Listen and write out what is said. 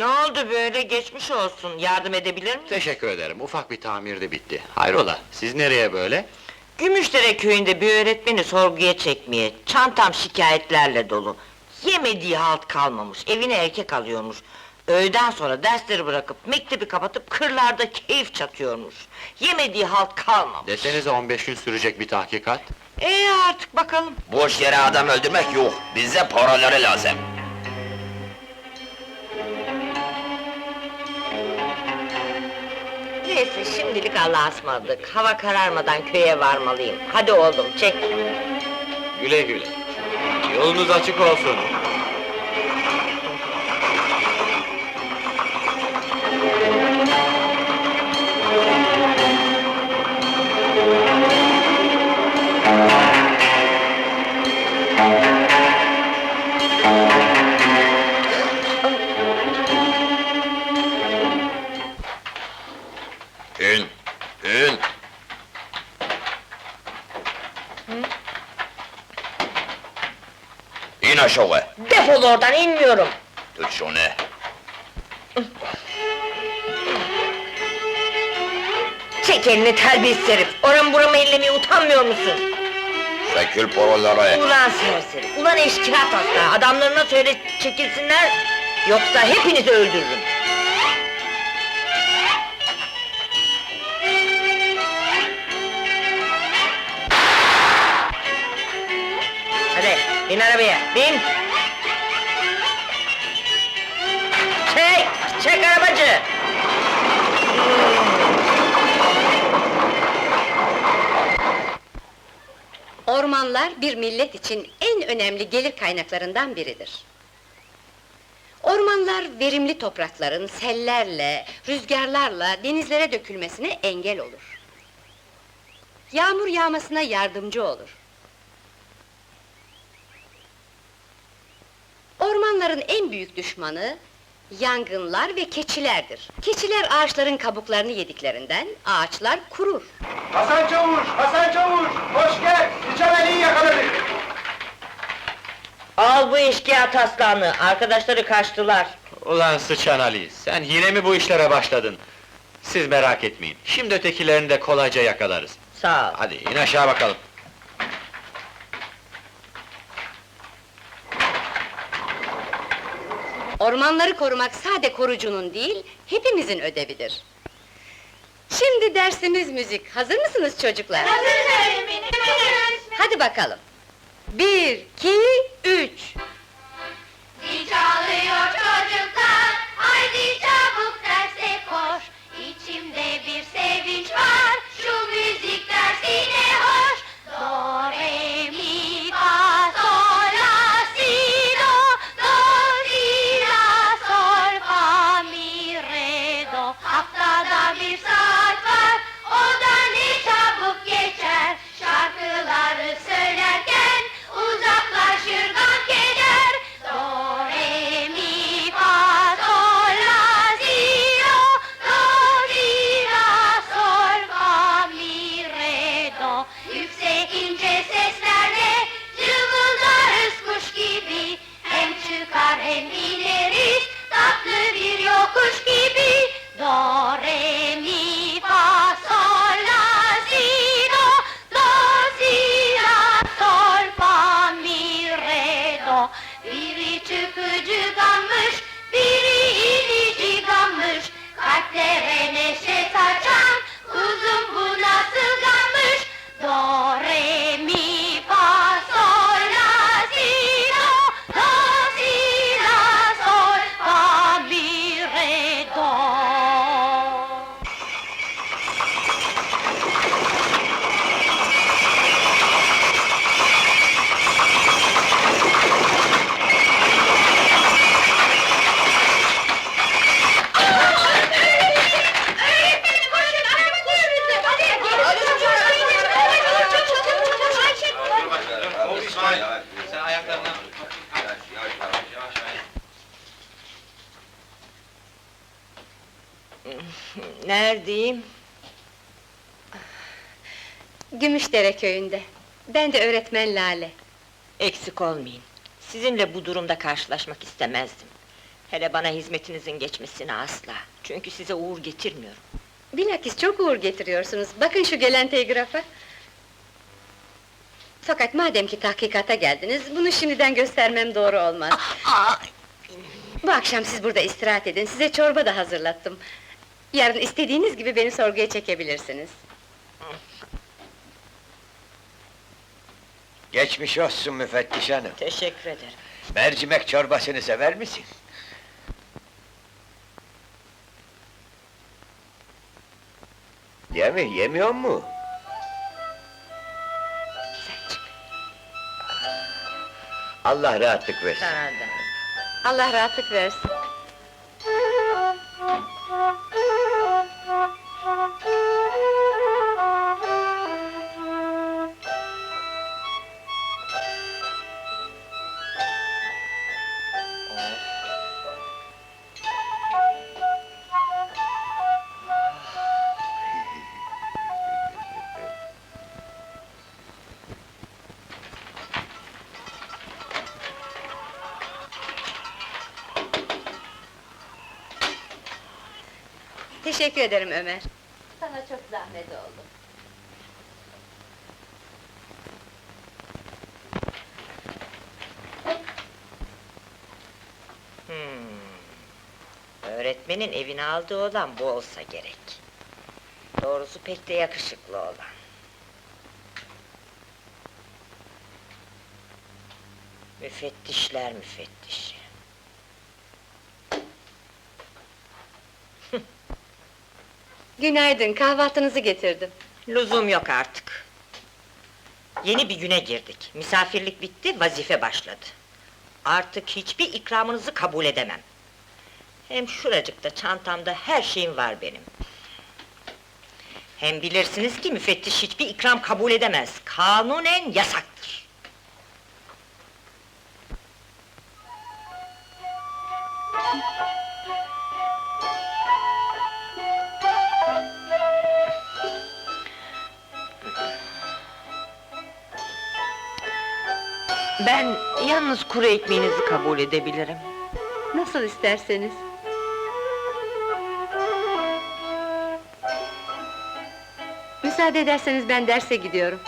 Ne oldu böyle geçmiş olsun, yardım edebilir miyim? Teşekkür ederim, ufak bir tamirde bitti. Hayrola, siz nereye böyle? Gümüşdere köyünde bir öğretmeni sorguya çekmeye, çantam şikayetlerle dolu. Yemediği halt kalmamış, evine erkek alıyormuş. Öğleden sonra dersleri bırakıp, mektebi kapatıp kırlarda keyif çatıyormuş. Yemediği halt kalmamış. Desenize 15 gün sürecek bir tahkikat. Ee artık bakalım. Boş yere adam öldürmek yok. Bize paraları lazım. Şimdilik Allah'a ısmarladık. Hava kararmadan köye varmalıyım. Hadi oğlum çek. Güle güle. Yolunuz açık olsun. Aşağı. Defol oradan inmiyorum. Tut şunu. Çek elini terbiyesiz herif. Oramı buramı ellemeye utanmıyor musun? Sökül paraları. Ulan serseri, ulan eşkıya tasla. Adamlarına söyle çekilsinler, yoksa hepinizi öldürürüm. Bin arabaya, bin! Çek, çek arabacı! Ormanlar bir millet için en önemli gelir kaynaklarından biridir. Ormanlar verimli toprakların sellerle, rüzgarlarla denizlere dökülmesine engel olur. Yağmur yağmasına yardımcı olur. Ormanların en büyük düşmanı yangınlar ve keçilerdir. Keçiler ağaçların kabuklarını yediklerinden ağaçlar kurur. Hasan Çavuş, Hasan Çavuş, hoş gel. Hiçameli'yi yakaladık. Al bu eşkıya taslağını, arkadaşları kaçtılar. Ulan sıçan Ali, sen yine mi bu işlere başladın? Siz merak etmeyin, şimdi ötekilerini de kolayca yakalarız. Sağ ol. Hadi in aşağı bakalım. Ormanları korumak sade korucunun değil, hepimizin ödevidir. Şimdi dersimiz müzik. Hazır mısınız çocuklar? Hazırız öğretmenim. Hadi bakalım. Bir, iki, üç. Neredeyim? Gümüşdere köyünde. Ben de öğretmen Lale. Eksik olmayın. Sizinle bu durumda karşılaşmak istemezdim. Hele bana hizmetinizin geçmesini asla. Çünkü size uğur getirmiyorum. Bilakis çok uğur getiriyorsunuz. Bakın şu gelen telgrafa. Fakat madem ki tahkikata geldiniz, bunu şimdiden göstermem doğru olmaz. Aa, Bu akşam siz burada istirahat edin, size çorba da hazırlattım. Yarın istediğiniz gibi beni sorguya çekebilirsiniz. Geçmiş olsun müfettiş hanım. teşekkür ederim. Mercimek çorbasını sever misin? Değil mi? Yemiyor mu? Allah rahatlık versin. Allah rahatlık versin. Teşekkür ederim Ömer. Sana çok zahmet oldu. Hmm. Öğretmenin evine aldığı olan bu olsa gerek. Doğrusu pek de yakışıklı olan. Müfettişler müfettişi. Günaydın, kahvaltınızı getirdim. Lüzum yok artık. Yeni bir güne girdik. Misafirlik bitti, vazife başladı. Artık hiçbir ikramınızı kabul edemem. Hem şuracıkta çantamda her şeyim var benim. Hem bilirsiniz ki müfettiş hiçbir ikram kabul edemez. Kanunen yasaktır. Ben yalnız kuru ekmeğinizi kabul edebilirim. Nasıl isterseniz. Müsaade ederseniz ben derse gidiyorum.